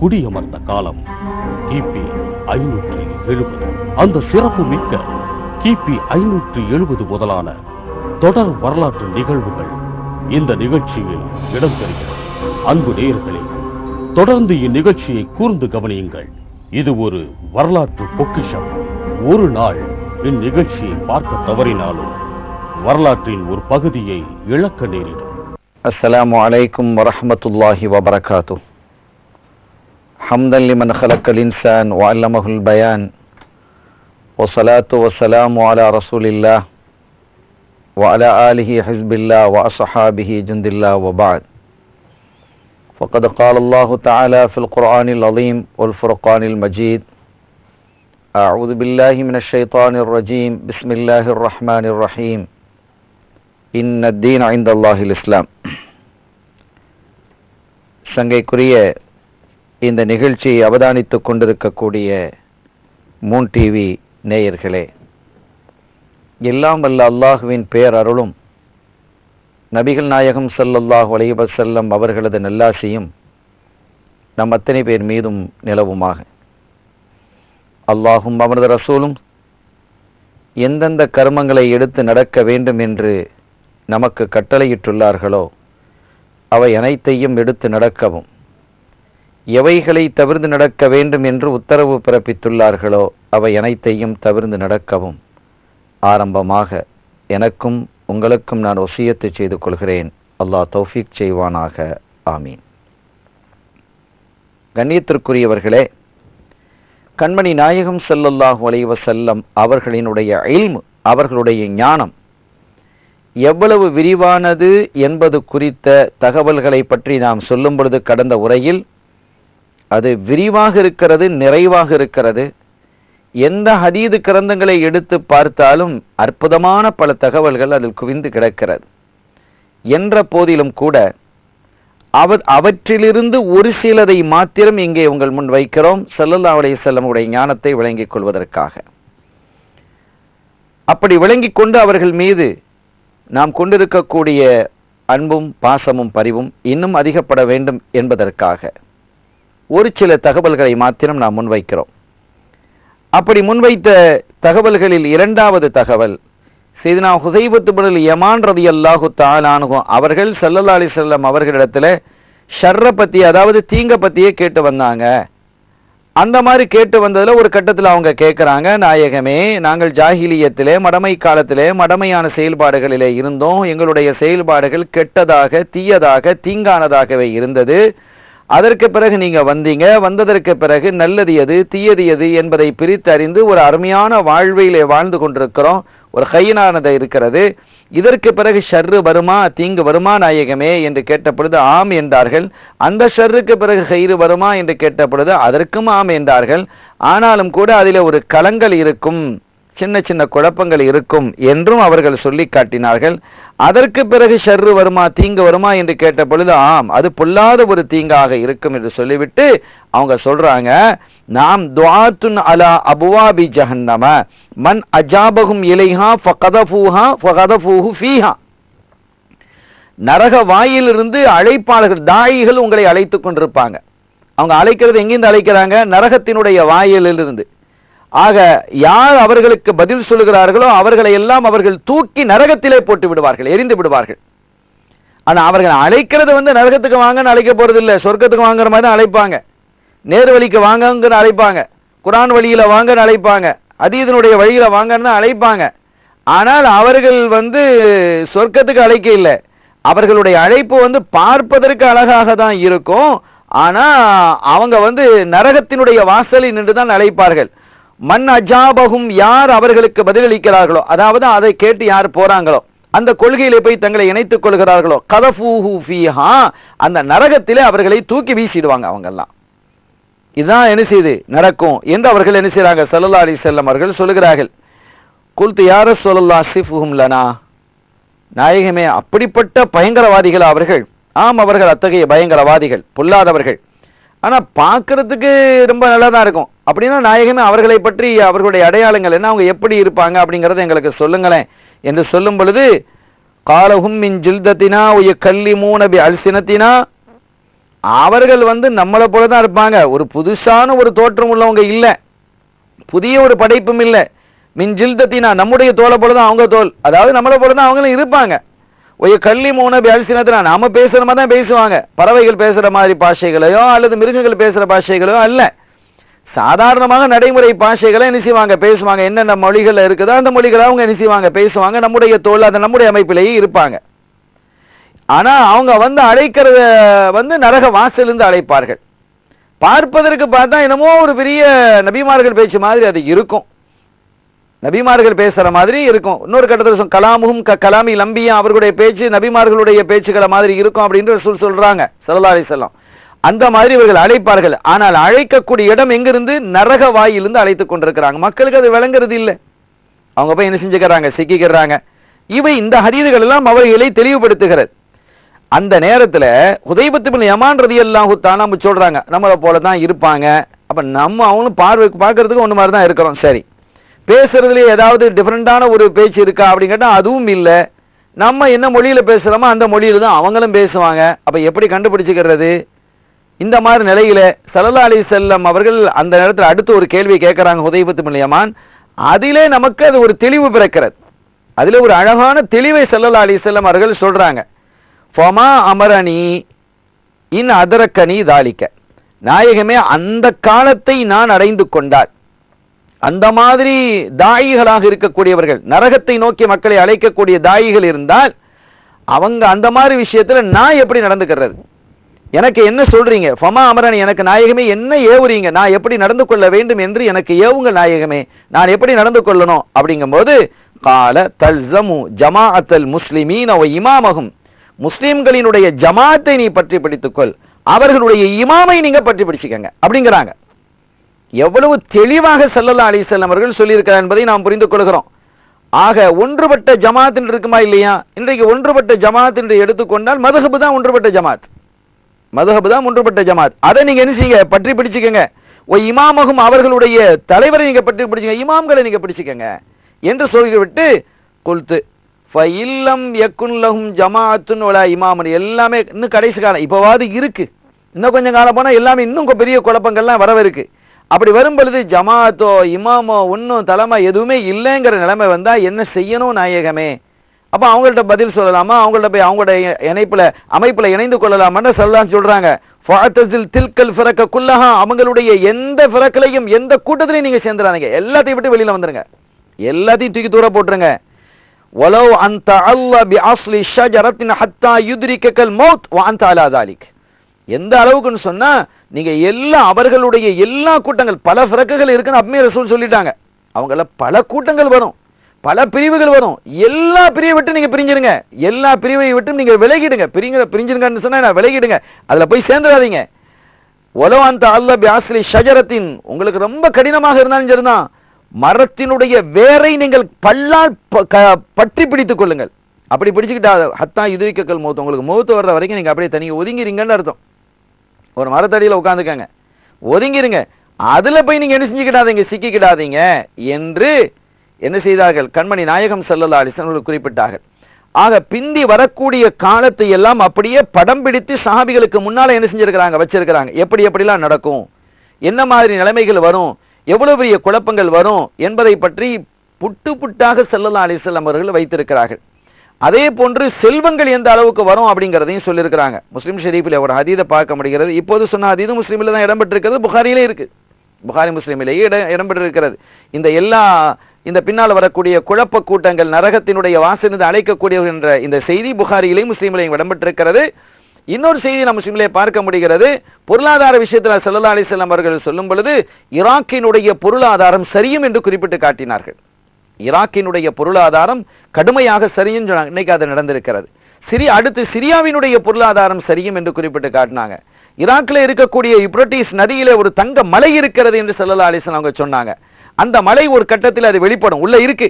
குடியமர்ந்த காலம். கிபி ஐநூற்றி எழுபது. அந்த சிறப்பு மிக்க கிபி ஐநூற்றி எழுபது முதலான தொடர் வரலாற்று நிகழ்வுகள் இந்த நிகழ்ச்சியில் இடம்பெறுகிறது. அன்பு நேயர்களே தொடர்ந்து இந்நிகழ்ச்சியை கூர்ந்து கவனியுங்கள். இது ஒரு வரலாற்று பொக்கிஷம். ஒரு நாள் இந்நிகழ்ச்சியை பார்க்க தவறினாலும் வரலாற்றின் ஒரு பகுதியை இழக்க நேரிடும். அஸ்லாம் வலைக்கும் வரமத்துல்லாஹி வபரகாத்தூ حمدا لمن خلق الإنسان وعلمه البيان والصلاة والسلام على رسول الله وعلى آله حزب الله وأصحابه جند الله وبعد فقد قال الله تعالى في القرآن العظيم والفرقان المجيد أعوذ بالله من الشيطان الرجيم بسم الله الرحمن الرحيم إن الدين عند الله الإسلام சங்கைக்குரிய இந்த நிகழ்ச்சியை அவதானித்துக் கொண்டிருக்கக்கூடிய மூன் டிவி நேயர்களே எல்லாம் வல்ல அல்லாஹுவின் பேரருளும் நபிகள் நாயகம் சல்லல்லாஹ் அலைஹி செல்லம் அவர்களது நல்லாசியும் நம் அத்தனை பேர் மீதும் நிலவுமாக. அல்லாஹும் அவனது ரசூலும் எந்தெந்த கர்மங்களை எடுத்து நடக்க வேண்டும் என்று நமக்கு கட்டளையிட்டுள்ளார்களோ அவை அனைத்தையும் எடுத்து நடக்கவும். எவைகளை தவிர்த்து நடக்க வேண்டும் என்று உத்தரவு பிறப்பித்துள்ளார்களோ அவை அனைத்தையும் தவிர்த்து நடக்கவும். ஆரம்பமாக எனக்கும் உங்களுக்கும் நான் ஒசியத்து செய்து கொள்கிறேன். அல்லாஹ் தௌஃபீக் செய்வானாக. ஆமீன். கண்ணியத்திற்குரியவர்களே கண்மணி நாயகம் செல்லல்லாஹ் அலைஹி செல்லம் அவர்களினுடைய இல்மு அவர்களுடைய ஞானம் எவ்வளவு விரிவானது என்பது குறித்த தகவல்களை பற்றி நாம் சொல்லும் பொழுது கடந்த உரையில் அது விரிவாக இருக்கிறது நிறைவாக இருக்கிறது. எந்த ஹதீது கிரந்தங்களை எடுத்து பார்த்தாலும் அற்புதமான பல தகவல்கள் அதில் குவிந்து கிடக்கிறது. என்ற போதிலும் கூட அவ அவற்றிலிருந்து ஒரு சிலதை மாத்திரம் இங்கே உங்கள் முன் வைக்கிறோம். செல்லல்லா அலைய செல்லமுடைய ஞானத்தை விளங்கிக் கொள்வதற்காக. அப்படி விளங்கிக் கொண்டு அவர்கள் மீது நாம் கொண்டிருக்கக்கூடிய அன்பும் பாசமும் பரிவும் இன்னும் அதிகப்பட வேண்டும் என்பதற்காக. ஒரு சில தகவல்களை மாத்திரம் நாம் முன்வைக்கிறோம். அப்படி முன்வைத்த தகவல்களில் இரண்டாவது தகவல் செய்தினா ஹுசைபத்துபடல் யமான் ரதி அல்லாஹு தாலானுகும் அவர்கள் சல்லல்லா அலி செல்லம் அவர்களிடத்தில் ஷர்ரை பற்றி அதாவது தீங்க பற்றியே கேட்டு வந்தாங்க. அந்த மாதிரி கேட்டு வந்ததில் ஒரு கட்டத்தில் அவங்க கேட்குறாங்க நாயகமே நாங்கள் ஜாகிலியத்திலே மடமை காலத்திலே மடமையான செயல்பாடுகளிலே இருந்தோம். எங்களுடைய செயல்பாடுகள் கெட்டதாக தீயதாக தீங்கானதாகவே இருந்தது. அதற்கு பிறகு நீங்க வந்தீங்க. வந்ததற்கு பிறகு நல்லது எது தீயது எது என்பதை பிரித்தறிந்து ஒரு அருமையான வாழ்விலே வாழ்ந்து கொண்டிருக்கிறோம். ஒரு கையினானது இருக்கிறது. இதற்கு பிறகு ஷர்ரு வருமா தீங்கு வருமா நாயகமே என்று கேட்ட பொழுது ஆம் என்றார்கள். அந்த ஷர்ருக்கு பிறகு கயிறு வருமா என்று கேட்ட பொழுது அதற்கும் ஆம் என்றார்கள். ஆனாலும் கூட அதில் ஒரு களங்கள் இருக்கும். சின்ன சின்ன குழப்பங்கள் இருக்கும் என்றும் அவர்கள் சொல்லி காட்டினார்கள். அதற்கு பிறகு ஷர்ரு வருமா தீங்கு வருமா என்று கேட்ட பொழுது ஆம் அது பொல்லாத ஒரு தீங்காக இருக்கும் என்று சொல்லிவிட்டு அவங்க சொல்றாங்க நாம் துவாத்துன் அலா அபுவாபி ஜஹன்னம. மன் அஜாபகும் இலைஹா ஃபகதஃபூஹா ஃபகதஃபூஹு ஃபீஹா. நரக வாயிலிருந்து அழைப்பாளர்கள் தாயிகள் உங்களை அழைத்து கொண்டிருப்பாங்க. அவங்க அழைக்கிறது எங்கிருந்து அழைக்கிறாங்க? நரகத்தினுடைய வாயிலிருந்து. ஆக யார் அவர்களுக்கு பதில் சொல்லுகிறார்களோ அவர்களை எல்லாம் அவர்கள் தூக்கி நரகத்திலே போட்டு விடுவார்கள் எரிந்து விடுவார்கள். ஆனால் அவர்கள் அழைக்கிறது வந்து நரகத்துக்கு வாங்கன்னு அழைக்க போறது சொர்க்கத்துக்கு வாங்குற மாதிரி தான் அழைப்பாங்க. நேர் வழிக்கு வாங்கங்கிற அழைப்பாங்க குரான் வழியில் வாங்கன்னு அழைப்பாங்க அதீதனுடைய வழியில் வாங்கன்னு அழைப்பாங்க. ஆனால் அவர்கள் வந்து சொர்க்கத்துக்கு அழைக்க இல்லை. அவர்களுடைய அழைப்பு வந்து பார்ப்பதற்கு அழகாக தான் இருக்கும். ஆனால் அவங்க வந்து நரகத்தினுடைய வாசலில் நின்று தான் அழைப்பார்கள். மண் அஜாபகும் யார் அவர்களுக்கு பதிலளிக்கிறார்களோ அதாவது அதை கேட்டு யார் போறாங்களோ அந்த கொள்கையில போய் தங்களை இணைத்துக் கொள்கிறார்களோ கதஃபூஹு ஃபீஹா அந்த நரகத்திலே அவர்களை தூக்கி வீசிடுவாங்க அவங்கெல்லாம். இதுதான் என்ன செய்து? நடக்கும். என்று அவர்கள் என்ன செய்றாங்க? ஸல்லல்லாஹு அலி செல்லம் அவர்கள் சொல்லுகிறார்கள். குல்து யார சொல்லல்லா சிஃபுஹும் லனா. நாயகமே அப்படிப்பட்ட பயங்கரவாதிகள் அவர்கள். ஆம் அவர்கள் அத்தகைய பயங்கரவாதிகள் பொல்லாதவர்கள். ஆனா பார்க்கறதுக்கு ரொம்ப நல்லா தான் இருக்கும். அப்படின்னா நாயகன் அவர்களை பற்றி அவர்களுடைய அடையாளங்கள் என்ன? அவங்க எப்படி இருப்பாங்க அப்படிங்கிறத எங்களுக்கு சொல்லுங்களேன். என்று சொல்லும் பொழுது காலகும் மின் ஜில்தத்தினா உய கல்லி மூனபி அல்சினத்தினா? அவர்கள் வந்து நம்மளை போல தான் இருப்பாங்க. ஒரு புதுசான ஒரு தோற்றம் உள்ளவங்க இல்லை. புதிய ஒரு படைப்பும் இல்லை. மின் ஜில்தத்தினா நம்முடைய தோலை போல தான் அவங்க தோல். அதாவது நம்மளை போல தான் அவங்களும் இருப்பாங்க. ஒய்ய கள்ளி மூணு பேசினத்துல நாம பேசுற மாதிரி தான் பேசுவாங்க. பறவைகள் பேசுற மாதிரி பாஷைகளையோ அல்லது மிருகங்கள் பேசுற பாஷைகளையோ அல்ல. சாதாரணமாக நடைமுறை பாஷைகளை என்ன செய்வாங்க பேசுவாங்க. என்னென்ன மொழிகள் இருக்குதோ அந்த மொழிகளை அவங்க என்ன செய்வாங்க பேசுவாங்க. நம்முடைய தோல் அந்த நம்முடைய அமைப்பிலேயே இருப்பாங்க. ஆனால் அவங்க வந்து அழைக்கிறத வந்து நரக வாசலிருந்து அழைப்பார்கள். பார்ப்பதற்கு பார்த்தா என்னமோ ஒரு பெரிய நபிமார்கள் பேச்சு மாதிரி அது இருக்கும். நபிமார்கள் பேசுகிற மாதிரி இருக்கும். இன்னொரு கட்டத்தில் சொல் கலாமுகும் க கலாமி லம்பியும் அவர்களுடைய பேச்சு நபிமார்களுடைய பேச்சுக்களை மாதிரி இருக்கும் அப்படின்னு சொல் சொல்கிறாங்க ஸல்லல்லாஹு அலைஹி அந்த மாதிரி இவர்கள் அழைப்பார்கள். ஆனால் அழைக்கக்கூடிய இடம் எங்கிருந்து? நரக வாயிலிருந்து அழைத்துக் கொண்டிருக்கிறாங்க. மக்களுக்கு அது விளங்குறது இல்லை. அவங்க போய் என்ன செஞ்சுக்கிறாங்க? சிக்கிக்கிறாங்க. இவை இந்த ஹதீதுகள் எல்லாம் அவர்களை தெளிவுபடுத்துகிறது. அந்த நேரத்தில் உதயபத்து பின் யமான் ரதி அல்லாஹு நம்ம சொல்கிறாங்க நம்மளை போல தான் இருப்பாங்க. அப்போ நம்ம அவனும் பார்வை பார்க்கறதுக்கு ஒன்று மாதிரி தான் இருக்கிறோம். சரி. பேசுறதுல ஏதாவது டிஃப்ரெண்ட்டான ஒரு பேச்சு இருக்கா? அப்படின்னு கேட்டால் அதுவும் இல்லை. நம்ம என்ன மொழியில் பேசுகிறோமோ அந்த மொழியில் தான் அவங்களும் பேசுவாங்க. அப்போ எப்படி கண்டுபிடிச்சிக்கிறது? இந்த மாதிரி நிலையில சல்லல்லா அலி செல்லம் அவர்கள் அந்த நேரத்தில் அடுத்து ஒரு கேள்வி கேட்கறாங்க உதயபத்து பின் அதிலே நமக்கு அது ஒரு தெளிவு பிறக்கிறது. அதில் ஒரு அழகான தெளிவை சல்லல்லா அலி செல்லம் அவர்கள் சொல்றாங்க. ஃபமா அமரணி இன் அதரக்கனி தாளிக்க நாயகமே அந்த காலத்தை நான் அடைந்து கொண்டார். அந்த மாதிரி தாயிகளாக இருக்கக்கூடியவர்கள் நரகத்தை நோக்கி மக்களை அழைக்கக்கூடிய தாயிகள் இருந்தால் அவங்க அந்த மாதிரி விஷயத்துல நான் எப்படி நடந்துக்கிறது? எனக்கு என்ன சொல்றீங்க? ஃபமா அமரன் எனக்கு நாயகமே என்ன ஏவுறீங்க? நான் எப்படி நடந்து கொள்ள வேண்டும் என்று எனக்கு ஏவுங்க நாயகமே. நான் எப்படி நடந்து கொள்ளணும்? அப்படிங்கும்போது கால தல்சமு ஜமாஅத்தல் முஸ்லிமீன் அவ இமாமகும் முஸ்லிம்களினுடைய ஜமாத்தை நீ பற்றி பிடித்துக்கொள். அவர்களுடைய இமாமை நீங்க பற்றி பிடிச்சிக்கங்க. அப்படிங்கிறாங்க. எவ்வளவு தெளிவாக செல்லல்லா அலிசல்லம் அவர்கள் சொல்லியிருக்கிறார் என்பதை நாம் புரிந்து கொள்கிறோம். ஆக ஒன்றுபட்ட ஜமாத் என்று இருக்குமா இல்லையா? இன்றைக்கு ஒன்றுபட்ட ஜமாத் என்று எடுத்துக்கொண்டால் மதுகபு தான் ஒன்றுபட்ட ஜமாத். மதுஹபு தான் ஒன்றுபட்ட ஜமாத். அதை நீங்க என்ன செய்யுங்க? பற்றி பிடிச்சுக்கங்க. ஓ இமாமகும் அவர்களுடைய தலைவரை நீங்க பற்றி பிடிச்சுங்க இமாம்களை நீங்க பிடிச்சுக்கங்க. என்று சொல்லிவிட்டு கொளுத்து ஃபைல்லம் எக்குன்லகும் ஜமாத்துன்னு வலா இமாமன். எல்லாமே இன்னும் கடைசி காலம். இப்போவாது இருக்கு. இன்னும் கொஞ்சம் காலம் போனால் எல்லாமே இன்னும் பெரிய குழப்பங்கள்லாம் வரவிருக்கு அப்படி வரும் பொழுது ஜமாத்தோ இமாமோ ஒன்றும் தலைமை எதுவுமே இல்லைங்கிற நிலைமை வந்தால் என்ன செய்யணும் நாயகமே? அப்போ அவங்கள்ட்ட பதில் சொல்லலாமா? அவங்கள்ட்ட போய் அவங்களோட இணைப்பில் அமைப்பில் இணைந்து கொள்ளலாமான்னு சொல்லலாம்னு சொல்கிறாங்க ஃபாத்தசில் தில்கல் ஃபிறக்க குல்லஹா அவங்களுடைய எந்த ஃபிறக்கலையும் எந்த கூட்டத்திலையும் நீங்கள் சேர்ந்துடாதீங்க எல்லாத்தையும் விட்டு வெளியில் வந்துடுங்க எல்லாத்தையும் தூக்கி தூர போட்டுருங்க. ஒலவ் அந்த அல்லா பி ஆஸ்லி ஷஜரத்தின் ஹத்தா யுத்ரிக்கல் மௌத் வான் தாலா தாலிக். எந்த அளவுக்குன்னு சொன்னால் நீங்கள் எல்லா அவர்களுடைய எல்லா கூட்டங்கள் பல ஃபிறக்குகள் இருக்குன்னு அப்பமே ரசூல் சொல்லிட்டாங்க. அவங்கள பல கூட்டங்கள் வரும். பல பிரிவுகள் வரும். எல்லா பிரிவை விட்டு நீங்க பிரிஞ்சிருங்க. எல்லா பிரிவை விட்டு நீங்க விலகிடுங்க. பிரிங்க பிரிஞ்சிருங்கன்னு சொன்னா நான் விலகிடுங்க. அதுல போய் சேர்ந்துடாதீங்க. ஒலவாந்த அந்த அல்ல பியாஸ்லி ஷஜரத்தின் உங்களுக்கு ரொம்ப கடினமாக இருந்தாலும் சரிதான். மரத்தினுடைய வேரை நீங்கள் பல்லால் க- பற்றி பிடித்துக் கொள்ளுங்கள். அப்படி பிடிச்சுக்கிட்டா ஹத்தா இதுவிக்கல் மூத்து. உங்களுக்கு மூத்து வர்ற வரைக்கும் நீங்க அப்படியே தனியாக ஒதுங்கிறீங்கன்னு அர்த்தம். ஒரு மரத்தடியில் உட்காந்துக்கங்க ஒதுங்கிருங்க. அதுல போய் நீங்க என்ன செஞ்சுக்கிடாதீங்க? சிக்கிக்கிடாதீங்க. என்று என்ன செய்தார்கள்? கண்மணி நாயகம் ஸல்லல்லாஹு அலிசன் குறிப்பிட்டார்கள். ஆக பிந்தி வரக்கூடிய காலத்தை எல்லாம் அப்படியே படம் பிடித்து சஹாபிகளுக்கு முன்னால் என்ன செஞ்சிருக்கிறாங்க? வச்சிருக்கிறாங்க. எப்படி எப்படிலாம் நடக்கும்? என்ன மாதிரி நிலைமைகள் வரும்? எவ்வளவு பெரிய குழப்பங்கள் வரும்? என்பதை பற்றி புட்டு புட்டாக ஸல்லல்லாஹு அலைஹி அவர்கள் வைத்திருக்கிறார்கள். அதே போன்று செல்வங்கள் எந்த அளவுக்கு வரும் அப்படிங்கிறதையும் சொல்லியிருக்கிறாங்க. முஸ்லீம் ஷெரீஃபில் ஒரு ஹதீதை பார்க்க முடிகிறது. இப்போது சொன்ன அதீதம் முஸ்லீமில் தான் இடம்பெற்றிருக்கிறது. புகாரிலே இருக்குது புகாரி முஸ்லீமிலேயே இட இடம்பெற்றிருக்கிறது. இந்த எல்லா இந்த பின்னால் வரக்கூடிய குழப்ப கூட்டங்கள் நரகத்தினுடைய வாசலிருந்து அழைக்கக்கூடியவர் என்ற இந்த செய்தி புகாரியிலேயும் முஸ்லீமிலையும் இடம்பெற்றிருக்கிறது இன்னொரு செய்தி நம்ம முஸ்லீம்களே பார்க்க முடிகிறது. பொருளாதார விஷயத்தில் ஸல்லல்லாஹு அலைஹி அவர்கள் சொல்லும் பொழுது ஈராக்கினுடைய பொருளாதாரம் சரியும் என்று குறிப்பிட்டு காட்டினார்கள். ஈராக்கினுடைய பொருளாதாரம் கடுமையாக சரியும் சொன்னாங்க. இன்னைக்கு அது நடந்திருக்கிறது. சிரி அடுத்து சிரியாவினுடைய பொருளாதாரம் சரியும் என்று குறிப்பிட்டு காட்டினாங்க. ஈராக்கில் இருக்கக்கூடிய இப்ரட்டிஸ் நதியிலே ஒரு தங்க மலை இருக்கிறது என்று ஸல்லல்லாஹு அலைஹி அவங்க சொன்னாங்க. அந்த மலை ஒரு கட்டத்தில் அது வெளிப்படும். உள்ள இருக்கு.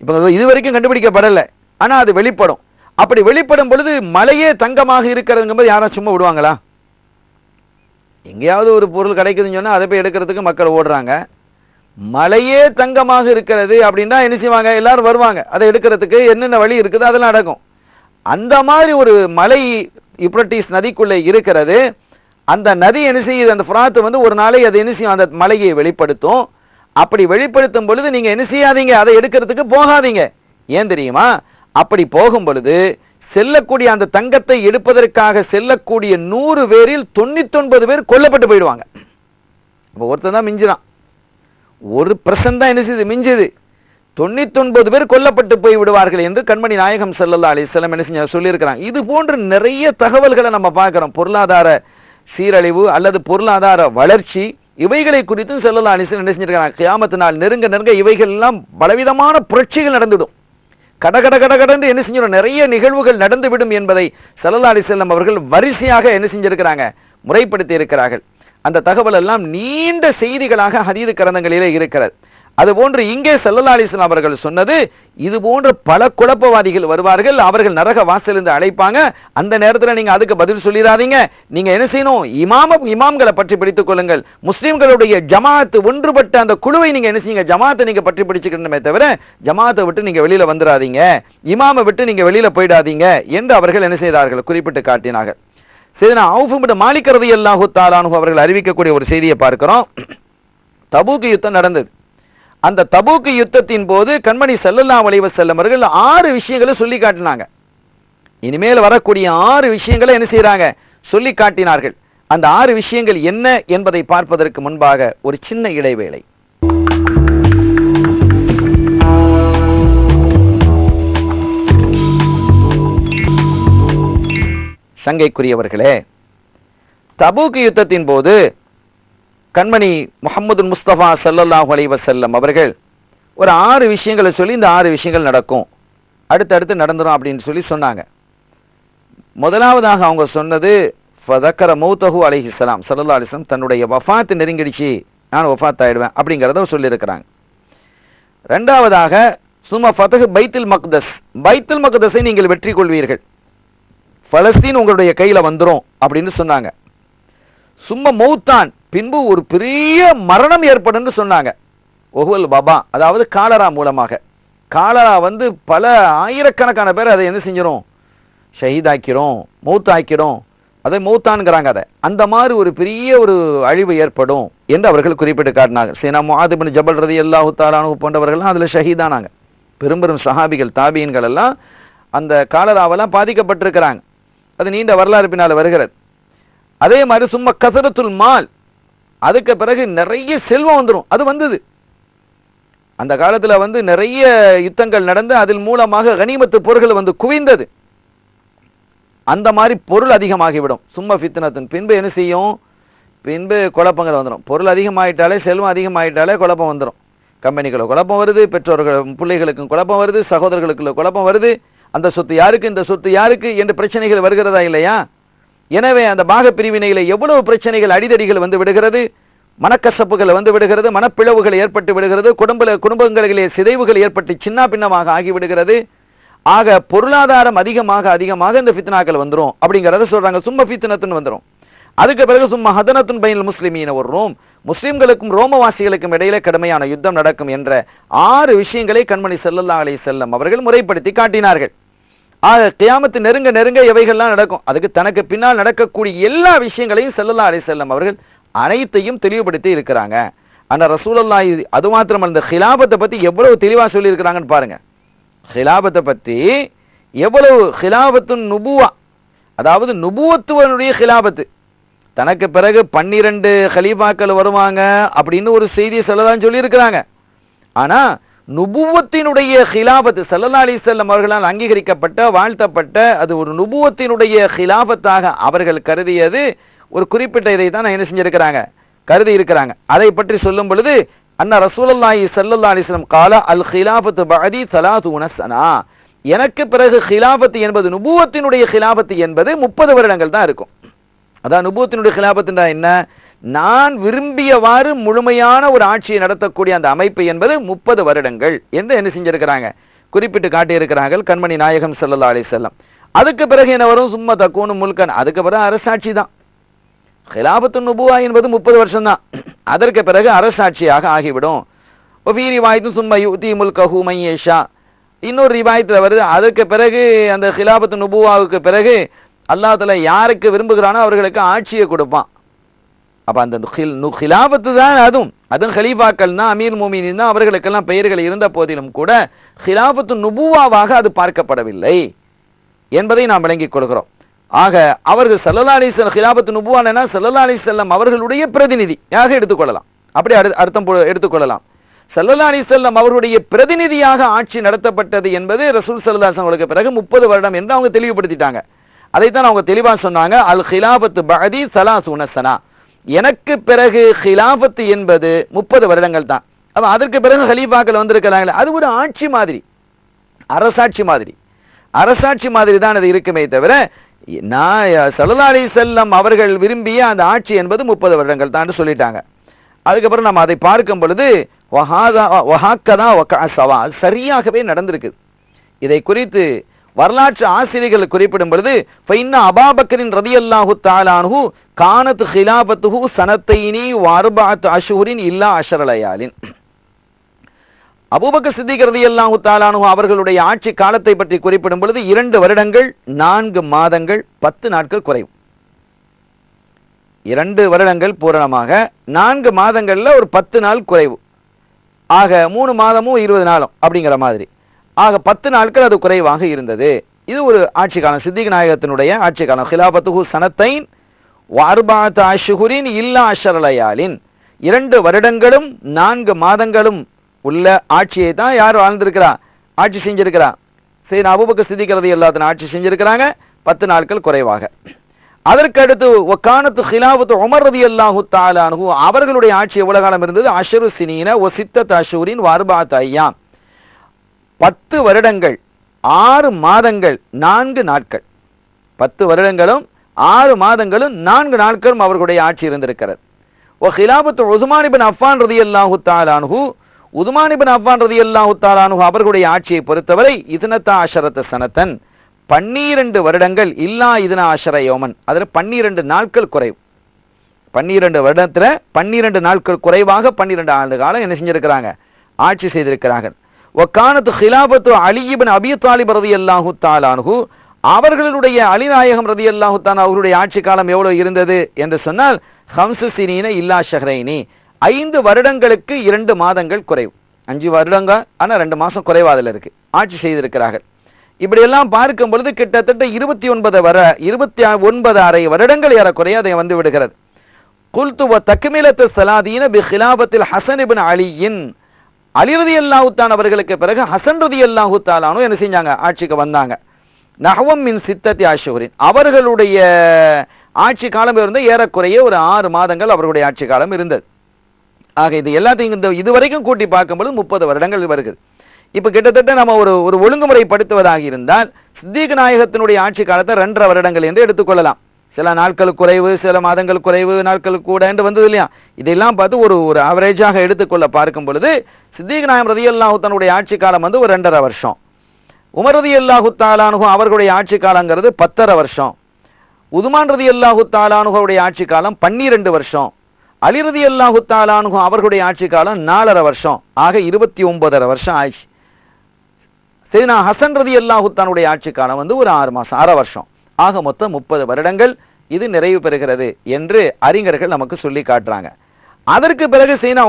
இப்போ இது வரைக்கும் கண்டுபிடிக்கப்படலை. ஆனால் அது வெளிப்படும். அப்படி வெளிப்படும் பொழுது மலையே தங்கமாக இருக்கிறதுங்கும்போது யாரும் சும்மா விடுவாங்களா? எங்கேயாவது ஒரு பொருள் கிடைக்குதுன்னு சொன்னால் அதை போய் எடுக்கிறதுக்கு மக்கள் ஓடுறாங்க. மலையே தங்கமாக இருக்கிறது அப்படின்னா என்ன செய்வாங்க? எல்லாரும் வருவாங்க. அதை எடுக்கிறதுக்கு என்னென்ன வழி இருக்குதோ? அதெல்லாம் நடக்கும் அந்த மாதிரி ஒரு மலை இப்ரட்டிஸ் நதிக்குள்ளே இருக்கிறது. அந்த நதி என்ன செய்யுது? அந்த ஃப்ராத்து வந்து ஒரு நாளை அது என்ன செய்யும்? அந்த மலையை வெளிப்படுத்தும். அப்படி வெளிப்படுத்தும் பொழுது நீங்க என்ன செய்யாதீங்க? அதை எடுக்கிறதுக்கு போகாதீங்க. ஏன் தெரியுமா? அப்படி போகும் பொழுது செல்லக்கூடிய அந்த தங்கத்தை எடுப்பதற்காக செல்லக்கூடிய நூறு பேரில் தொண்ணூத்தொன்பது பேர் கொல்லப்பட்டு போயிடுவாங்க. அப்ப ஒருத்தன் தான் மிஞ்சுறான். ஒரு பிரசன் தான் என்ன செய்யுது மிஞ்சுது. தொண்ணூத்தொன்பது பேர் கொல்லப்பட்டு போய் விடுவார்கள் என்று கண்மணி நாயகம் செல்லல்லா அலைஹி வஸல்லம் என்ன செஞ்ச சொல்லியிருக்கிறாங்க இது போன்ற நிறைய தகவல்களை நம்ம பார்க்கிறோம். பொருளாதார சீரழிவு அல்லது பொருளாதார வளர்ச்சி இவைகளை குறித்தும் ஸல்லல்லாஹு அலைஹி என்ன செஞ்சிருக்காங்க கியாமத்து நாள் நெருங்க நெருங்க இவைகள் எல்லாம் பலவிதமான புரட்சிகள் நடந்துவிடும் கட கட கட கடந்து என்ன செஞ்சிடும் நிறைய நிகழ்வுகள் நடந்துவிடும் என்பதை ஸல்லல்லாஹு அலைஹி அவர்கள் வரிசையாக என்ன செஞ்சிருக்கிறாங்க? முறைப்படுத்தி இருக்கிறார்கள். அந்த தகவல் எல்லாம் நீண்ட செய்திகளாக ஹதீது கரந்தங்களிலே இருக்கிறது. அதுபோன்று இங்கே செல்லலாலிசன் அவர்கள் சொன்னது இது போன்ற பல குழப்பவாதிகள் வருவார்கள் அவர்கள் நரக வாசலிருந்து அழைப்பாங்க அந்த நேரத்தில் நீங்க அதுக்கு பதில் சொல்லிடாதீங்க. நீங்க என்ன செய்யணும்? இமாம இமாம்களை பற்றி பிடித்துக் கொள்ளுங்கள். முஸ்லிம்களுடைய ஜமாத்து ஒன்றுபட்ட அந்த குழுவை நீங்க என்ன செய்யுங்க? ஜமாத்தை நீங்க பற்றி பிடிச்சுக்கணுமே தவிர ஜமாத்தை விட்டு நீங்க வெளியில வந்துடாதீங்க. இமாமை விட்டு நீங்க வெளியில போயிடாதீங்க என்று அவர்கள் என்ன செய்தார்கள்? குறிப்பிட்டு காட்டினார்கள். சரி நான் அவுஃபுமிட மாலிக்கிறது அல்லாஹு தாலானு அவர்கள் அறிவிக்கக்கூடிய ஒரு செய்தியை பார்க்கிறோம். தபூக்கு யுத்தம் நடந்தது. அந்த தபூக்கு யுத்தத்தின் போது கண்மணி செல்லல்லாம் அலைஹி செல்லமர்கள் அவர்கள் ஆறு விஷயங்களை சொல்லி காட்டினாங்க. இனிமேல் வரக்கூடிய ஆறு விஷயங்களை என்ன செய்யறாங்க சொல்லி காட்டினார்கள். அந்த ஆறு விஷயங்கள் என்ன என்பதை பார்ப்பதற்கு முன்பாக ஒரு சின்ன இடைவேளை. சங்கைக்குரியவர்களே தபூக்கு யுத்தத்தின் போது கண்மணி முகமது முஸ்தபா ஸல்லல்லாஹு அலைஹி வஸல்லம் அவர்கள் ஒரு ஆறு விஷயங்களை சொல்லி இந்த ஆறு விஷயங்கள் நடக்கும். அடுத்தடுத்து நடந்துடும் அப்படின்னு சொல்லி சொன்னாங்க. முதலாவதாக அவங்க சொன்னது ஃபதக்கர மௌத்தஹு அலிஹிஸ்லாம் ஸல்லல்லாஹு அலிஸ்லாம் தன்னுடைய வஃபாத்து நெருங்கிடுச்சு நான் வஃபாத் ஆயிடுவேன் அப்படிங்கிறத சொல்லியிருக்கிறாங்க. ரெண்டாவதாக சும்மா ஃபதகு பைத்தில் மக்தஸ். பைத்தில் மக்தஸை நீங்கள் வெற்றி கொள்வீர்கள். பலஸ்தீன் உங்களுடைய கையில் வந்துடும் அப்படின்னு சொன்னாங்க. சும்மா மௌத்தான். பின்பு ஒரு பெரிய மரணம் ஏற்படும்னு சொன்னாங்க. ஒஹுவல் பாபா அதாவது காலரா மூலமாக. காலரா வந்து பல ஆயிரக்கணக்கான பேர் அதை என்ன செஞ்சிடும் ஷஹீதாக்கிறோம் மூத்தாக்கிறோம் அதை மௌத்தான்ங்கிறாங்க அதை. அந்த மாதிரி ஒரு பெரிய ஒரு அழிவு ஏற்படும் என்று அவர்கள் குறிப்பிட்டு காட்டினாங்க சீனா மாதிபின் ஜபல் ரதி அல்லாஹு தாலானு போன்றவர்கள்லாம் அதில் ஷஹீதானாங்க. பெரும் பெரும் சஹாபிகள் தாபியன்கள் எல்லாம் அந்த காலராவெல்லாம் பாதிக்கப்பட்டிருக்கிறாங்க. அது நீண்ட வரலாறு பின்னால் வருகிறது. அதே மாதிரி சும்மா கசரத்துல் மால் அதுக்கு பிறகு நிறைய செல்வம் வந்துடும் அது வந்தது. அந்த காலத்தில் வந்து நிறைய யுத்தங்கள் நடந்து அதில் மூலமாக கனிமத்து பொருள்கள் வந்து குவிந்தது. அந்த மாதிரி பொருள் அதிகமாகிவிடும். சும்மா ஃபித்னத்தின் பின்பு என்ன செய்யும்? பின்பு குழப்பங்கள் வந்துடும் பொருள் அதிகமாயிட்டாலே செல்வம் அதிகமாயிட்டாலே குழப்பம் வந்துடும் கம்பெனிகளை குழப்பம் வருது பெற்றோர்கள் பிள்ளைகளுக்கும் குழப்பம் வருது சகோதரர்களுக்குள்ள குழப்பம் வருது. அந்த சொத்து யாருக்கு இந்த சொத்து யாருக்கு என்று பிரச்சனைகள் வருகிறதா இல்லையா? எனவே அந்த பாக பிரிவினையில எவ்வளவு பிரச்சனைகள் அடிதடிகள் வந்து விடுகிறது? மனக்கசப்புகள் வந்து விடுகிறது மனப்பிளவுகள் ஏற்பட்டு விடுகிறது குடும்ப குடும்பங்களிலே சிதைவுகள் ஏற்பட்டு சின்ன பின்னமாக ஆகிவிடுகிறது ஆக பொருளாதாரம் அதிகமாக அதிகமாக இந்த ஃபித்னாக்கள் வந்துடும் அப்படிங்கிறத சொல்றாங்க. சும்மா ஃபித்னத்துன்னு வந்துடும் அதுக்கு பிறகு சும்மா ஹதனத்துன் பைனல் முஸ்லிமீன ஒரு ரோம் முஸ்லிம்களுக்கும் ரோமவாசிகளுக்கும் இடையிலே கடுமையான யுத்தம் நடக்கும் என்ற ஆறு விஷயங்களை கண்மணி ஸல்லல்லாஹு அலைஹி செல்லம் அவர்கள் முறைப்படுத்தி காட்டினார்கள். ஆக கியாமத்து நெருங்க நெருங்க இவைகள்லாம் நடக்கும். அதுக்கு தனக்கு பின்னால் நடக்கக்கூடிய எல்லா விஷயங்களையும் செல்லல்லா அலை செல்லம் அவர்கள் அனைத்தையும் தெளிவுபடுத்தி இருக்கிறாங்க. ஆனால் ரசூலல்லா அது மாத்திரம் இந்த ஹிலாபத்தை பற்றி எவ்வளவு தெளிவாக சொல்லியிருக்கிறாங்கன்னு பாருங்க. ஹிலாபத்தை பற்றி எவ்வளவு ஹிலாபத்துன் நுபுவா அதாவது நுபுவத்துவனுடைய ஹிலாபத்து தனக்கு பிறகு பன்னிரண்டு ஹலீஃபாக்கள் வருவாங்க அப்படின்னு ஒரு செய்தியை சொல்லதான் சொல்லியிருக்கிறாங்க. ஆனால் நுபுவத்தினுடைய ஹிலாபத்து ஸல்லல்லாஹு அலைஹி அவர்களால் அங்கீகரிக்கப்பட்ட வாழ்த்தப்பட்ட அது ஒரு நுபுவத்தினுடைய ஹிலாபத்தாக அவர்கள் கருதியது. ஒரு குறிப்பிட்ட இதை தான் என்ன செஞ்சிருக்கிறாங்க? கருதி இருக்கிறாங்க. அதை பற்றி சொல்லும் பொழுது அண்ணா ரசூலல்லாஹி ஸல்லல்லாஹு அலைஹி காலா கால அல் ஹிலாபத்து பகதி சலாது உனசனா எனக்கு பிறகு ஹிலாபத்து என்பது நுபுவத்தினுடைய ஹிலாபத்து என்பது முப்பது வருடங்கள் தான் இருக்கும். அதான் நுபுவத்தினுடைய ஹிலாபத்துன்றா என்ன? நான் விரும்பியவாறு முழுமையான ஒரு ஆட்சியை நடத்தக்கூடிய அந்த அமைப்பு என்பது முப்பது வருடங்கள் என்று என்ன செஞ்சிருக்கிறாங்க? குறிப்பிட்டு காட்டியிருக்கிறார்கள் கண்மணி நாயகம் செல்லல்லா அலி செல்லம் அதுக்கு பிறகு என்ன வரும்? சும்மா தக்கூனு முல்கன். அதுக்கு பிறகு அரசாட்சி தான். ஹிலாபத்து நுபுவா என்பது முப்பது வருஷம் தான் அதற்கு பிறகு அரசாட்சியாக ஆகிவிடும். ஒஃபீ ரிவாயத்து சும்மா யுதி முல்கஹு மையேஷா இன்னொரு ரிவாயத்தில் வருது. அதற்கு பிறகு அந்த ஹிலாபத்து நுபுவாவுக்கு பிறகு அல்லாஹ் யாருக்கு விரும்புகிறானோ அவர்களுக்கு ஆட்சியை கொடுப்பான். அப்போ அந்த நு ஹிலாபத்து தான் அதுவும். அதுவும் ஹலீஃபாக்கள்னா அமீர் மோமினின் தான் அவர்களுக்கெல்லாம் பெயர்கள் இருந்த போதிலும் கூட ஹிலாபத்து நுபுவாவாக அது பார்க்கப்படவில்லை என்பதை நாம் விளங்கிக் கொள்கிறோம். ஆக அவர்கள் சல்லல்லா அலி செல்லம் ஹிலாபத்து நுபுவானா சல்லல்லா அலி செல்லம் அவர்களுடைய பிரதிநிதியாக எடுத்துக்கொள்ளலாம். அப்படி அரு- அர்த்தம் போ- எடுத்துக்கொள்ளலாம். சல்லல்லா அலி செல்லம் அவருடைய பிரதிநிதியாக ஆட்சி நடத்தப்பட்டது என்பது ரசூல் சல்லல்லாஹு அவர்களுக்கு பிறகு முப்பது வருடம் என்று அவங்க தெளிவுபடுத்திட்டாங்க. அதைத்தான் அவங்க தெளிவாக சொன்னாங்க. அல் ஹிலாபத்து பகதி சலா சுனசனா எனக்கு பிறகு ஹிலாபத்து என்பது முப்பது வருடங்கள் தான். அப்போ அதற்கு பிறகு ஹலீஃபாக்கள் வந்திருக்கிறாங்களே அது ஒரு ஆட்சி மாதிரி. அரசாட்சி மாதிரி. அரசாட்சி மாதிரி தான் அது இருக்குமே தவிர நான் சலதாரி செல்லம் அவர்கள் விரும்பிய அந்த ஆட்சி என்பது முப்பது வருடங்கள் தான் சொல்லிட்டாங்க. அதுக்கப்புறம் நம்ம அதை பார்க்கும் பொழுது வஹாதா வஹாக்கதா சவா சரியாகவே நடந்திருக்கு. இதை குறித்து வரலாற்று ஆசிரியர்கள் குறிப்பிடும் பொழுது ஃபைன்ன அபாபக்கரின் ரதியல்லாஹு தாலானு கானத் ஹிலாபத்துஹு சனத்தைனி வார்பாத் அஷூரின் இல்லா அஷரலயாலின் அபூபக்கர் சித்திக் ரதியல்லாஹு தாலானு அவர்களுடைய ஆட்சி காலத்தை பற்றி குறிப்பிடும் பொழுது இரண்டு வருடங்கள் நான்கு மாதங்கள் பத்து நாட்கள் குறைவு. இரண்டு வருடங்கள் பூரணமாக நான்கு மாதங்களில் ஒரு பத்து நாள் குறைவு. ஆக மூணு மாதமும் இருபது நாளும் அப்படிங்கிற மாதிரி. ஆக பத்து நாட்கள் அது குறைவாக இருந்தது. இது ஒரு ஆட்சி காலம் சித்திக நாயகத்தினுடைய ஆட்சி காலம் ஹிலாபத்துஹு சனத்தைன் வார்பாத் அஷுகுரின் இல்லா அஷரலயாலின் இரண்டு வருடங்களும் நான்கு மாதங்களும் உள்ள ஆட்சியை தான் யார் வாழ்ந்திருக்கிறா? ஆட்சி செஞ்சிருக்கிறா. சரி அபுபக்க சித்திக்கிறது எல்லாத்தின ஆட்சி செஞ்சிருக்கிறாங்க. பத்து நாட்கள் குறைவாக. அதற்கு அடுத்து ஒக்கானத்து ஹிலாபத்து உமர் ரதி அல்லாஹு தாலானு அவர்களுடைய ஆட்சி எவ்வளவு காலம் இருந்தது? அஷரு சினீன ஒ சித்தத் அஷூரின் வார்பாத் ஐயாம். பத்து வருடங்கள் ஆறு மாதங்கள் நான்கு நாட்கள். பத்து வருடங்களும் ஆறு மாதங்களும் நான்கு நாட்களும் அவர்களுடைய ஆட்சி இருந்திருக்கிறது. ஓ ஹிலாபத்து உஸ்மான் அஃபான் ரதி அல்லாஹு தாலானு உதுமான் அஃபான் ரதி அல்லாஹு தாலானு அவர்களுடைய ஆட்சியை பொறுத்தவரை இதனத்தா அஷரத்த சனத்தன் பன்னிரண்டு வருடங்கள் இல்லா இதன அஷர யோமன். அதில் பன்னிரண்டு நாட்கள் குறைவு. பன்னிரண்டு வருடத்தில் பன்னிரண்டு நாட்கள் குறைவாக பன்னிரண்டு ஆண்டு காலம் என்ன செஞ்சிருக்கிறாங்க? ஆட்சி செய்திருக்கிறார்கள். ஒக்கானத்து ஹிலாபத்து அலியிபின் அபி தாலிப் ரதி அல்லாஹு தாலானு அவர்களுடைய அலிநாயகம் ரதி அல்லாஹு தான் அவருடைய ஆட்சி காலம் எவ்வளவு இருந்தது என்று சொன்னால் ஹம்சு சினீன இல்லா ஷஹ்ரைனி. ஐந்து வருடங்களுக்கு இரண்டு மாதங்கள் குறைவு. அஞ்சு வருடங்க ஆனால் ரெண்டு மாதம் குறைவா இருக்கு. ஆட்சி செய்திருக்கிறார்கள். இப்படியெல்லாம் பார்க்கும் பொழுது கிட்டத்தட்ட இருபத்தி ஒன்பது வர இருபத்தி ஒன்பது அரை வருடங்கள் ஏறக்குறைய அதை வந்து விடுகிறது. குல்துவ தக்குமிலத்து சலாதீன பி ஹிலாபத்தில் ஹசன் இபின் அலியின் அலிரதி அல்லாஹுத்தான் அவர்களுக்கு பிறகு ஹசன் ரதி அல்லாஹுத்தாலானும் என்ன செஞ்சாங்க? ஆட்சிக்கு வந்தாங்க. நஹவம் மின் சித்தத்தி ஆஷுரின். அவர்களுடைய ஆட்சி காலம் இருந்த ஏறக்குறைய ஒரு ஆறு மாதங்கள் அவர்களுடைய ஆட்சி காலம் இருந்தது. ஆக இது எல்லாத்தையும் இந்த இதுவரைக்கும் கூட்டி பார்க்கும்பொழுது முப்பது வருடங்கள் வருகிறது. இப்போ கிட்டத்தட்ட நம்ம ஒரு ஒரு ஒழுங்குமுறைப்படுத்துவதாக இருந்தால் சித்திக நாயகத்தினுடைய ஆட்சி காலத்தை ரெண்டரை வருடங்கள் என்று எடுத்துக்கொள்ளலாம். சில நாட்கள் குறைவு சில மாதங்கள் குறைவு நாட்கள் கூட என்று வந்தது இல்லையா? இதெல்லாம் பார்த்து ஒரு ஒரு ஆவரேஜாக எடுத்துக்கொள்ள பார்க்கும் பொழுது சித்திக் நாயம் ரதி அல்லாஹுத்தனுடைய ஆட்சி காலம் வந்து ஒரு ரெண்டரை வருஷம். உமர் ரதி அல்லாஹு அவர்களுடைய ஆட்சி காலங்கிறது பத்தரை வருஷம். உதுமான் ரதி அல்லாஹு தாலானுகளுடைய ஆட்சி காலம் பன்னிரெண்டு வருஷம். அலி ரதி அல்லாஹு அவர்களுடைய ஆட்சி காலம் நாலரை வருஷம். ஆக இருபத்தி ஒன்பதரை வருஷம் ஆயிடுச்சு. சரி நான் ஹசன் ரதி அல்லாஹுத்தானுடைய ஆட்சி காலம் வந்து ஒரு ஆறு மாதம் அரை வருஷம். ஆக மொத்தம் முப்பது வருடங்கள் இது நிறைவு பெறுகிறது என்று அறிஞர்கள் நமக்கு சொல்லி காட்டுறாங்க. அதற்கு பிறகு சீனா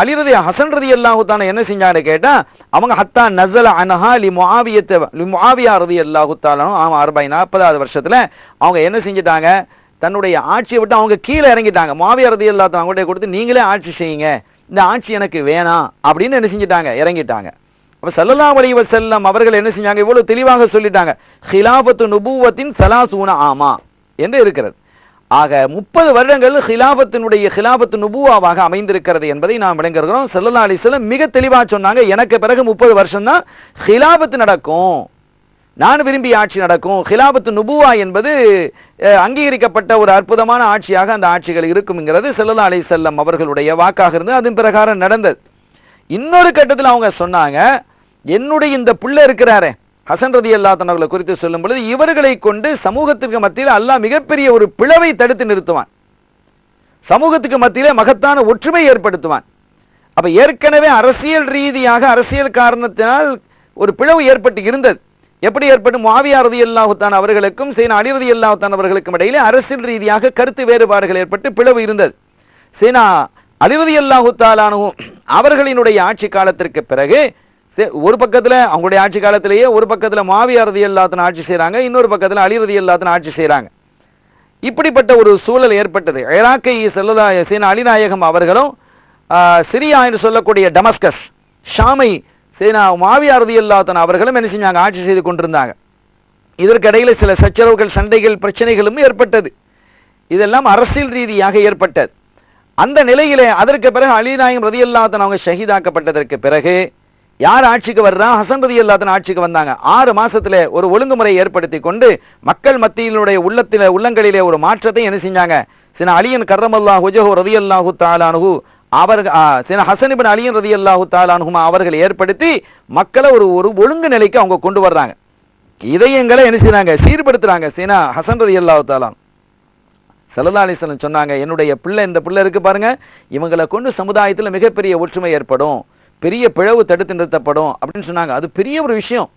அலிரதி ஹசன் ரதி அல்லாஹுத்தான என்ன செஞ்சான்னு கேட்டா அவங்க ஹத்தா நசல அனஹா லி முஆவியத்த லி முஆவியா ரதி அல்லாஹுத்தாலும் ஆமா அறுபாய் நாற்பதாவது வருஷத்துல அவங்க என்ன செஞ்சிட்டாங்க? தன்னுடைய ஆட்சியை விட்டு அவங்க கீழே இறங்கிட்டாங்க. மாவியா ரதி அல்லாத்தான் அவங்கள்ட்ட கொடுத்து நீங்களே ஆட்சி செய்யுங்க. இந்த ஆட்சி எனக்கு வேணாம். அப்படின்னு என்ன செஞ்சிட்டாங்க? இறங்கிட்டாங்க. அப்ப சல்லல்லாஹு அலைஹி வஸல்லம் அவர்கள் என்ன செஞ்சாங்க? இவ்வளவு தெளிவாக சொல்லிட்டாங்க. ஹிலாபத்து நுபுவத்தின் சலாசூன ஆமா. என்று இருக்கிறது. ஆக முப்பது வருடங்கள் ஹிலாபத்தினுடைய ஹிலாபத்து நுபுவாவாக அமைந்திருக்கிறது என்பதை நாம் விளங்குகிறோம் சல்லல்லா அலிஸ்லம் மிக தெளிவாக சொன்னாங்க. எனக்கு பிறகு முப்பது வருஷம் தான் ஹிலாபத்து நடக்கும். நான் விரும்பிய ஆட்சி நடக்கும். ஹிலாபத்து நுபுவா என்பது அங்கீகரிக்கப்பட்ட ஒரு அற்புதமான ஆட்சியாக அந்த ஆட்சிகள் இருக்கும்ங்கிறது அலி செல்லும் அவர்களுடைய வாக்காக இருந்து அதன் பிரகாரம் நடந்தது. இன்னொரு கட்டத்தில் அவங்க சொன்னாங்க என்னுடைய இந்த பிள்ளை இருக்கிறாரே. ஹசன் ரதி அல்லாத்தனவர்களை குறித்து சொல்லும் பொழுது இவர்களை கொண்டு சமூகத்திற்கு மத்தியில் அல்லாஹ் மிகப்பெரிய ஒரு பிளவை தடுத்து நிறுத்துவான். சமூகத்துக்கு மத்தியிலே மகத்தான ஒற்றுமை ஏற்படுத்துவான். அப்ப ஏற்கனவே அரசியல் ரீதியாக அரசியல் காரணத்தினால் ஒரு பிளவு ஏற்பட்டு இருந்தது. எப்படி ஏற்பட்டு? மாவியா ரதி அல்லாஹுத்தான் அவர்களுக்கும் சீனா அலி ரதி அல்லாஹுத்தான் அவர்களுக்கும் இடையிலே அரசியல் ரீதியாக கருத்து வேறுபாடுகள் ஏற்பட்டு பிளவு இருந்தது. சீனா அலிரதி அல்லாஹுத்தாலானும் அவர்களினுடைய ஆட்சி காலத்திற்கு பிறகு ஒரு பக்கத்தில் அவங்களுடைய ஆட்சி காலத்திலேயே ஒரு பக்கத்தில் மாவியா ரதி ஆட்சி செய்கிறாங்க இன்னொரு பக்கத்தில் அலி ரதி ஆட்சி செய்கிறாங்க இப்படிப்பட்ட ஒரு சூழல் ஏற்பட்டது. ஈராக்கை செல்லதா சீனா அலிநாயகம் அவர்களும் சிரியா என்று சொல்லக்கூடிய டமஸ்கஸ் ஷாமை சீனா மாவியா ரதி அவர்களும் என்ன செஞ்சாங்க? ஆட்சி செய்து கொண்டிருந்தாங்க. இதற்கிடையில் சில சச்சரவுகள் சண்டைகள் பிரச்சனைகளும் ஏற்பட்டது. இதெல்லாம் அரசியல் ரீதியாக ஏற்பட்டது. அந்த நிலையிலே அதற்கு பிறகு அலிநாயகம் ரதியல்லாத்தன் அவங்க ஷஹீதாக்கப்பட்டதற்கு பிறகு யார் ஆட்சிக்கு வர்றா? ஹசன் ரதி அல்லாதன் ஆட்சிக்கு வந்தாங்க. ஆறு மாசத்துல ஒரு ஒழுங்குமுறை ஏற்படுத்தி கொண்டு மக்கள் மத்தியினுடைய உள்ளத்தில உள்ளங்களிலே ஒரு மாற்றத்தை என்ன செஞ்சாங்க? சின அலியன் கர்ரமல்லா ஹுஜஹு ரதி அல்லாஹு தாலானுகு அவர் ஆ, சில ஹசன் அலியன் ரதி அல்லாஹு தாலானுகுமா அவர்கள் ஏற்படுத்தி மக்களை ஒரு ஒரு ஒழுங்கு நிலைக்கு அவங்க கொண்டு வர்றாங்க. இதயங்களை என்ன செய்றாங்க? சீர்படுத்துறாங்க. சீனா ஹசன் ரதி அல்லாஹு தாலான் சல்லா அலிஸ்லம் சொன்னாங்க என்னுடைய பிள்ளை இந்த பிள்ளை இருக்கு பாருங்க. இவங்களை கொண்டு சமுதாயத்தில் மிகப்பெரிய ஒற்றுமை ஏற்படும். பெரிய பிளவு தடுத்து நிறுத்தப்படும் அப்படின்னு சொன்னாங்க. அது பெரிய ஒரு விஷயம்.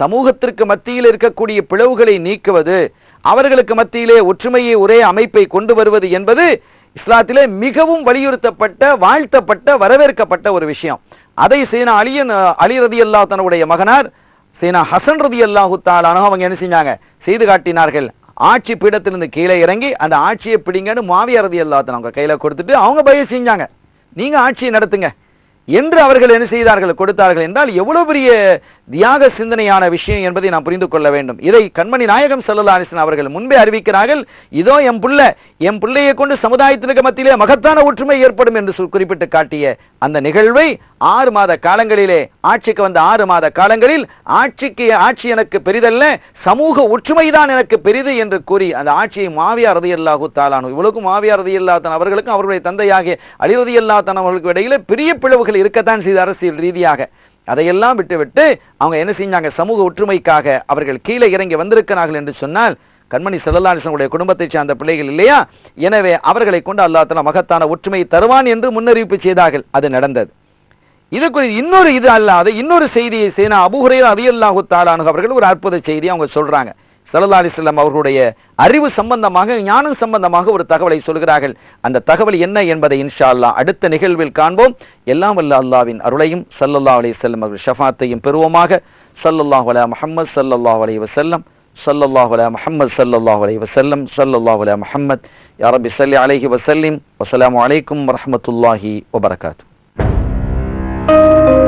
சமூகத்திற்கு மத்தியில் இருக்கக்கூடிய பிளவுகளை நீக்குவது அவர்களுக்கு மத்தியிலே ஒற்றுமையை ஒரே அமைப்பை கொண்டு வருவது என்பது இஸ்லாத்திலே மிகவும் வலியுறுத்தப்பட்ட வாழ்த்தப்பட்ட வரவேற்கப்பட்ட ஒரு விஷயம். அதை சீனா அலியன் அலி ரதி அல்லா தன்னுடைய மகனார் சீனா ஹசன் ரதி அல்லாஹு தாலானோ அவங்க என்ன செஞ்சாங்க? செய்து காட்டினார்கள். ஆட்சி பீடத்திலிருந்து கீழே இறங்கி அந்த ஆட்சியை பிடிங்கன்னு மாவியார் ரதி அல்லாத்தன் அவங்க கையில் கொடுத்துட்டு அவங்க பயம் செஞ்சாங்க. நீங்கள் ஆட்சியை நடத்துங்க. என்று அவர்கள் என்ன செய்தார்கள்? கொடுத்தார்கள் என்றால் எவ்வளவு பெரிய தியாக சிந்தனையான விஷயம் என்பதை நாம் புரிந்து கொள்ள வேண்டும். இதை கண்மணி நாயகம் சல்லல்லா அவர்கள் முன்பே அறிவிக்கிறார்கள். இதோ என் புள்ள என் பிள்ளையை கொண்டு சமுதாயத்திற்கு மத்தியிலே மகத்தான ஒற்றுமை ஏற்படும் என்று குறிப்பிட்டு காட்டிய அந்த நிகழ்வை ஆறு மாத காலங்களிலே ஆட்சிக்கு வந்த ஆறு மாத காலங்களில் ஆட்சிக்கு ஆட்சி எனக்கு பெரிதல்ல சமூக ஒற்றுமைதான் எனக்கு பெரிது என்று கூறி அந்த ஆட்சியை மாவியார் ரதியல்லாஹு தாலானு இவளுக்கும் மாவியார் ரதியல்லாத்தன் அவர்களுக்கும் அவருடைய தந்தையாகிய அலிரதியல்லாத்தன் அவர்களுக்கு இடையில பெரிய பிளவுகள் இருக்கத்தான் செய்த அரசியல் ரீதியாக. அதையெல்லாம் விட்டுவிட்டு அவங்க என்ன செஞ்சாங்க? சமூக ஒற்றுமைக்காக அவர்கள் கீழே இறங்கி வந்திருக்கிறார்கள் என்று சொன்னால் கண்மணி செல்லல்லாசனுடைய குடும்பத்தை சார்ந்த பிள்ளைகள் இல்லையா? எனவே அவர்களை கொண்டு அல்லாத்தன மகத்தான ஒற்றுமை தருவான் என்று முன்னறிவிப்பு செய்தார்கள். அது நடந்தது. இது இன்னொரு இது அல்லாத இன்னொரு செய்தியை சேனா அபுஹுரையில் அதியல்லாஹு தாலானு அவர்கள் ஒரு அற்புத செய்தி அவங்க சொல்றாங்க. சல்லா அலிஸ்லாம் அவர்களுடைய அறிவு சம்பந்தமாக ஞானம் சம்பந்தமாக ஒரு தகவலை சொல்கிறார்கள். அந்த தகவல் என்ன என்பதை இன்ஷா அல்லாஹ் அடுத்த நிகழ்வில் காண்போம். எல்லாம் வல்ல அல்லாவின் அருளையும் சல்லல்லா அலி செல்லம் அவர்கள் ஷஃபாத்தையும் பெறுவோமாக. சல்லல்லாஹ் அலா முஹம்மது சல்லல்லா அலி வசல்லம் சல்லல்லாஹ் அலா முஹம்மது ஸல்லல்லாஹு அலி வசல்லம் ஸல்லல்லாஹு அலா முஹம்மத். யாரபி சல்லி அலஹி வசல்லிம் வசலாம் அலைக்கும் வரமத்துல்லாஹி வபரகாத்து Música